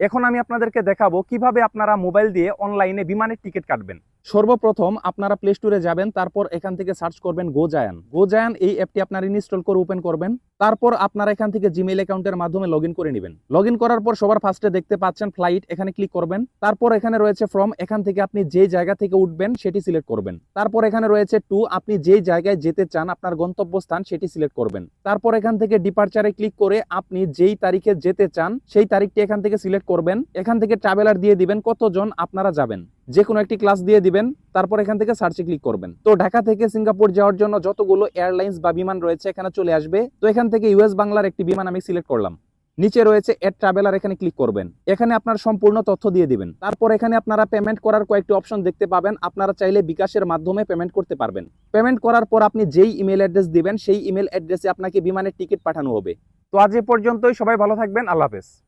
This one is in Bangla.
এখন আমি আপনাদেরকে দেখাবো কীভাবে আপনারা মোবাইল দিয়ে অনলাইনে বিমানের টিকিট কাটবেন। সর্বপ্রথম আপনারা প্লে স্টোরে যাবেন, তারপর এখান থেকে সার্চ করবেন গোজায়ান গোজায়ান এই অ্যাপটি আপনারা ইনস্টল করে ওপেন করবেন, তারপর আপনারা এখান থেকে জিমেইল অ্যাকাউন্টের মাধ্যমে লগ করে নেবেন। লগ করার পর সবার ফার্স্টে দেখতে পাচ্ছেন ফ্লাইট এখানে ক্লিক করবেন। তারপর এখানে রয়েছে ফ্রম এখান থেকে আপনি যে জায়গা থেকে উঠবেন সেটি সিলেক্ট করবেন। তারপর এখানে রয়েছে টু আপনি যেই জায়গায় যেতে চান, আপনার গন্তব্যস্থান সেটি সিলেক্ট করবেন। তারপর এখান থেকে ডিপার্চারে ক্লিক করে আপনি যেই তারিখে যেতে চান, সেই তারিখটি এখান থেকে সিলেক্ট করবেন। এখান থেকে ট্রাভেলার দিয়ে দিবেন কতজন আপনারা যাবেন। যে কোনো একটি ক্লাস দিয়ে দিবেন, তারপর এখান থেকে সার্চে ক্লিক করবেন। তো ঢাকা থেকে সিঙ্গাপুর যাওয়ার জন্য যতগুলো এয়ারলাইন্স বা বিমান রয়েছে এখানে চলে আসবে। তো এখান থেকে ইউএস বাংলার একটি বিমান আমি সিলেক্ট করলাম। নিচে রয়েছে এড ট্রাভেলার এখানে ক্লিক করবেন। এখানে আপনার সম্পূর্ণ তথ্য দিয়ে দিবেন। তারপর এখানে আপনারা পেমেন্ট করার কয়েকটি অপশন দেখতে পাবেন। আপনারা চাইলে বিকাশের মাধ্যমে পেমেন্ট করতে পারবেন। পেমেন্ট করার পর আপনি যেই ইমেল অ্যাড্রেস দিবেন, সেই ইমেল অ্যাড্রেসে আপনাকে বিমানের টিকিট পাঠানো হবে। তো আজ এ পর্যন্তই। সবাই ভালো থাকবেন। আল্লাহ হাফেজ।